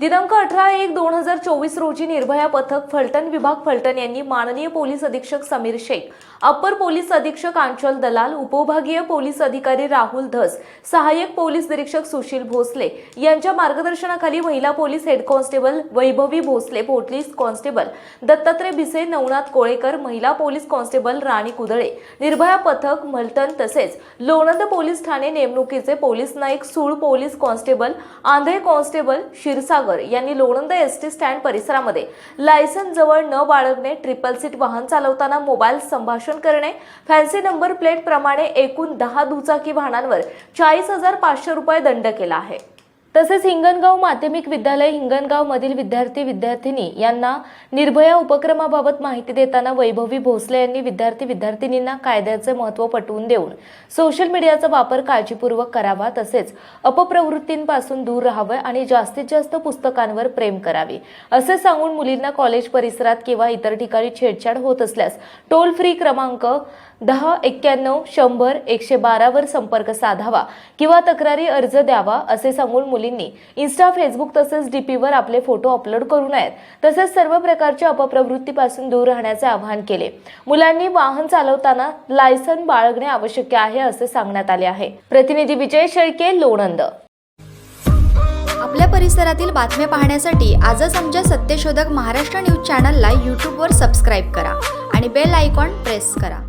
दिनांक अठरा एक दोन हजार चोवीस रोजी निर्भया पथक फलटण विभाग फलटण यांनी माननीय पोलीस अधीक्षक समीर शेख अप्पर पोलीस अधीक्षक आंचल दलाल उपविभागीय पोलीस अधिकारी राहुल धस सहाय्यक पोलीस निरीक्षक सुशील भोसले यांच्या मार्गदर्शनाखाली महिला police head constable Vaibhavi Bhosale police constable Dattatray Bhise Navnath Kolekar महिला पोलीस कॉन्स्टेबल राणी कुदळे निर्भया पथक मलटण तसेच लोणंद पोलीस ठाणे नेमणुकीचे police Naik Sul police constable Andhale constable Kshirsagar यांनी लोणंद एस टी स्टँड परिसरामध्ये लायसन्स जवळ न बाळगणे ट्रिपल सीट वाहन चालवताना मोबाईल संभाषण करणे फॅन्सी नंबर प्लेट प्रमाणे एकूण दहा दुचाकी वाहनांवर चाळीस हजार पाचशे रुपये दंड केला आहे. तसेच हिंगणगाव माध्यमिक विद्यालय हिंगणगाव मधील विद्यार्थी विद्यार्थिनी यांना निर्भया उपक्रमाबाबत माहिती देताना वैभवी भोसले यांनी विद्यार्थी विद्यार्थिनींना कायद्याचे महत्त्व पटवून देऊन सोशल मीडियाचा वापर काळजीपूर्वक करावा तसेच अपप्रवृत्तींपासून दूर राहावं आणि जास्तीत जास्त पुस्तकांवर प्रेम करावे. असे सांगून मुलींना कॉलेज परिसरात किंवा इतर ठिकाणी छेडछाड होत असल्यास टोल फ्री क्रमांक दहा एक्क्याण्णव शंभर एकशे बारावर संपर्क साधावा किंवा तक्रारी अर्ज द्यावा असे सांगून मुली मुलींनी. इन्स्टा फेसबुक तसेच डीपीवर आपले फोटो अपलोड करू नयेत. तसेच सर्व प्रकारच्या अपप्रवृत्तीपासून दूर राहण्याचे आवाहन केले. मुलांनी वाहन चालवताना लायसन बाळगणे आवश्यक आहे असे सांगण्यात आले आहे. प्रतिनिधी विजय शेळके लोणंद. आपल्या परिसरातील बातम्या पाहण्यासाठी आजच आमच्या सत्यशोधक महाराष्ट्र न्यूज चॅनलला यूट्यूबवर सबस्क्राईब करा आणि बेल आयकॉन प्रेस करा.